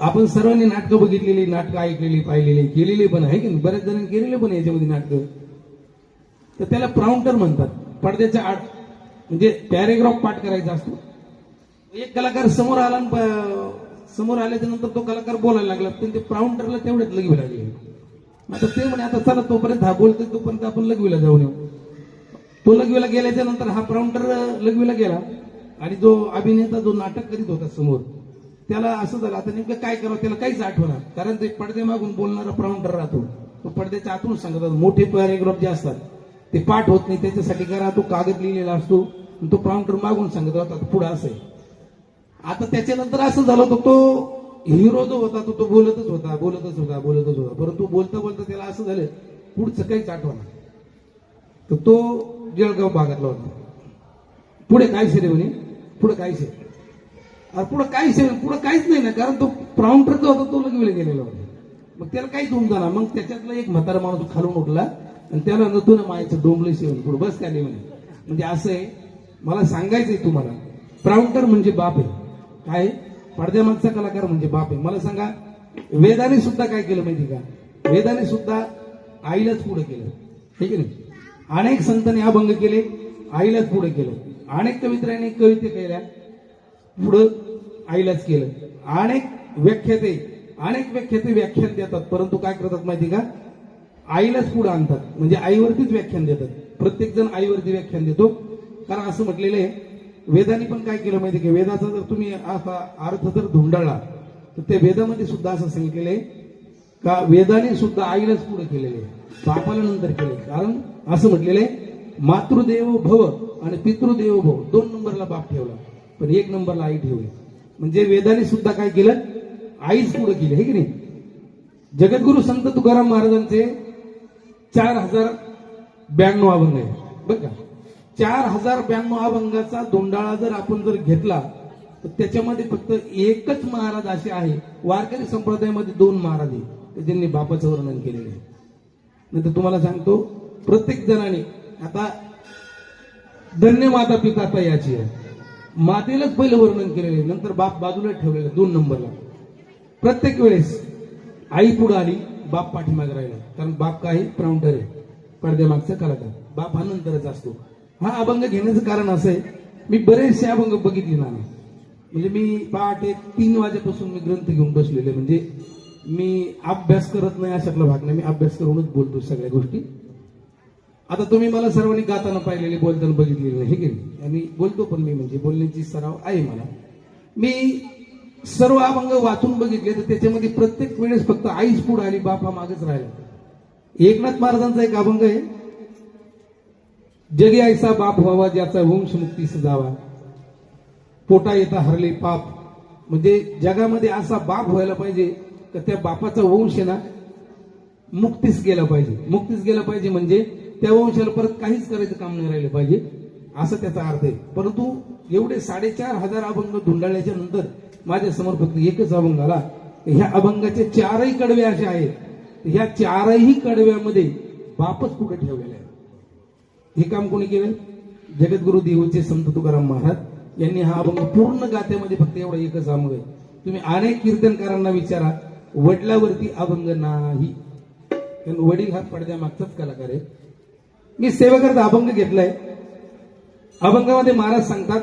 आपण सर्वांनी नाटकं बघितलेली नाटकं ऐकलेली पाहिलेली केलेली पण आहे की नाही? बऱ्याच जणांनी केलेले पण याच्यामध्ये नाटकं. तर त्याला प्राउंटर म्हणतात. पडद्याच्या आड म्हणजे पॅरेग्राफ पाठ करायचा असतो. एक कलाकार समोर आला समोर आल्याच्यानंतर तो कलाकार बोलायला लागला. पण ते प्राउंटरला तेवढ्यात लगवी लागले. आता ते म्हणे आता चला तोपर्यंत हा बोलतोय तोपर्यंत आपण लगवीला जाऊन येऊ. तो लगवीला गेल्याच्यानंतर हा प्राउंटर लगवीला गेला. आणि जो अभिनेता जो नाटक करीत होता समोर त्याला असं झालं आता नेमकं काय करावं त्याला काहीच आठवणार. कारण ते पडदे मागून बोलणारा प्राउंटर राहतो. तो पडद्याच्या आतून सांगतात मोठे पॅरेग्राफ जे असतात ते पाठ होत नाही त्याच्यासाठी करा तो कागद लिहिलेला असतो तो प्राऊंडर मागून सांगत राहतात पुढं असं आहे. आता त्याच्यानंतर असं झालं होतं तो हिरो जो होता तो तो बोलतच होता बोलतच होता बोलतच होता. परंतु बोलता बोलता त्याला असं झालं पुढचं काहीच आठवणार. तर तो जळगाव भागातला होता. पुढे काय शिरे म्हणे पुढे काय शिरे पुढे काही सेवन पुढे काहीच नाही ना कारण तो प्राउंटर जो होता तो लगविला गेलेला होता. मग त्याला काहीच धूम झाला मग त्याच्यातला एक म्हातारा माणूस खालून उठला आणि त्याला नतून मायाचं डोंबलं सेवन पुढे बस काय नाही म्हणे. म्हणजे असं आहे मला सांगायचंय तुम्हाला प्राउंटर म्हणजे बाप आहे. काय? पडद्यामागचा कलाकार म्हणजे बाप आहे. मला सांगा वेदाने सुद्धा काय केलं माहिती का? वेदाने सुद्धा आईलाच पुढे केलं. ठीक आहे ना? अनेक संतांनी अभंग केले आईलाच पुढे केलं. अनेक कवित्रांनी कविते केल्या. पुढं आईलाच केलं. अनेक व्याख्याते अनेक व्याख्याते व्याख्यान देतात. परंतु काय करतात माहिती का? आईलाच पुढे आणतात. म्हणजे आईवरतीच व्याख्यान देतात. प्रत्येक जण आईवरती व्याख्यान देतो. कारण असं म्हटलेलं आहे वेदांनी पण काय केलं माहिती का? वेदाचा जर तुम्ही असा अर्थ जर धुंडाळला तर ते वेदामध्ये सुद्धा असं सांगितलेलं आहे का? वेदाने सुद्धा आईलाच पुढे केलेले बापाला नंतर केले कारण असं म्हटलेलं आहे मातृदेव भव आणि पितृदेव भव. दोन नंबरला बाप ठेवला. पण एक नंबरला आई ठेवली. म्हणजे वेदाने सुद्धा काय केलं? आईच पुढे केली हे की नाही? जगद्गुरु संत तुकाराम महाराजांचे चार हजार ब्याण्णव अभंग आहे बरं का? चार हजार ब्याण्णव अभंगाचा दोंडाळा जर आपण जर घेतला तर त्याच्यामध्ये फक्त एकच महाराज असे आहे. वारकरी संप्रदायामध्ये दोन महाराज आहे ज्यांनी बापाचं वर्णन केलेलं आहे. नंतर तुम्हाला सांगतो प्रत्येक जणाने आता धन्य माता पिता याची आहे. मातेलाच पहिलं वर्णन केलेलं आहे. नंतर बाप बाजूला ठेवलेलं दोन नंबरला. प्रत्येक वेळेस आई पुढे आली बाप पाठीमागे राहिला. कारण बाप काय? प्राउंटर आहे. पडद्यामागचा कलाकार बाप हा नंतरच असतो. हा अभंग घेण्याचं कारण असं आहे मी बरेचसे अभंग बघितले ना म्हणजे मी पहाटे तीन वाजेपासून मी ग्रंथ घेऊन बसलेले म्हणजे मी अभ्यास करत नाही अशातला भाग नाही. मी अभ्यास करूनच बोलतो सगळ्या गोष्टी. आता तुम्ही मला सर्वांनी गाताना पाहिलेले बोलताना बघितलेले हे गेले आणि बोलतो पण मी म्हणजे बोलण्याची सराव आहे मला. मी सर्व अभंग वाचून बघितले तर त्याच्यामध्ये प्रत्येक वेळेस फक्त आईच पुढे आली बाप हा मागच राहिला. एकनाथ महाराजांचा एक अभंग आहे जगी आईसा बाप व्हावा ज्याचा वंश मुक्तीस जावा पोटा येता हरले पाप. म्हणजे जगामध्ये असा बाप व्हायला पाहिजे तर त्या बापाचा वंश आहे ना मुक्तीस गेला पाहिजे. मुक्तीस गेला पाहिजे म्हणजे त्या वंशाला परत काहीच करायचं काम नाही राहिलं पाहिजे. असं त्याचा अर्थ आहे. परंतु एवढे साडेचार हजार अभंग धुंडाळल्याच्या नंतर माझ्यासमोर फक्त एकच अभंग आला. ह्या अभंगाचे चारही कडवे असे आहेत. ह्या चारही कडव्यामध्ये बापच कुठे ठेवलेला आहे? हे काम कोणी केलं? जगद्गुरु देवचे संत तुकाराम महाराज यांनी हा अभंग पूर्ण गात्यामध्ये फक्त एवढा एकच अभंग आहे. तुम्ही अनेक कीर्तनकारांना विचारा वडिलावरती अभंग नाही. कारण वडील हा पडद्यामागचाच कलाकार आहे मी सेवेकरता अभंग घेतलाय. अभंगामध्ये महाराज सांगतात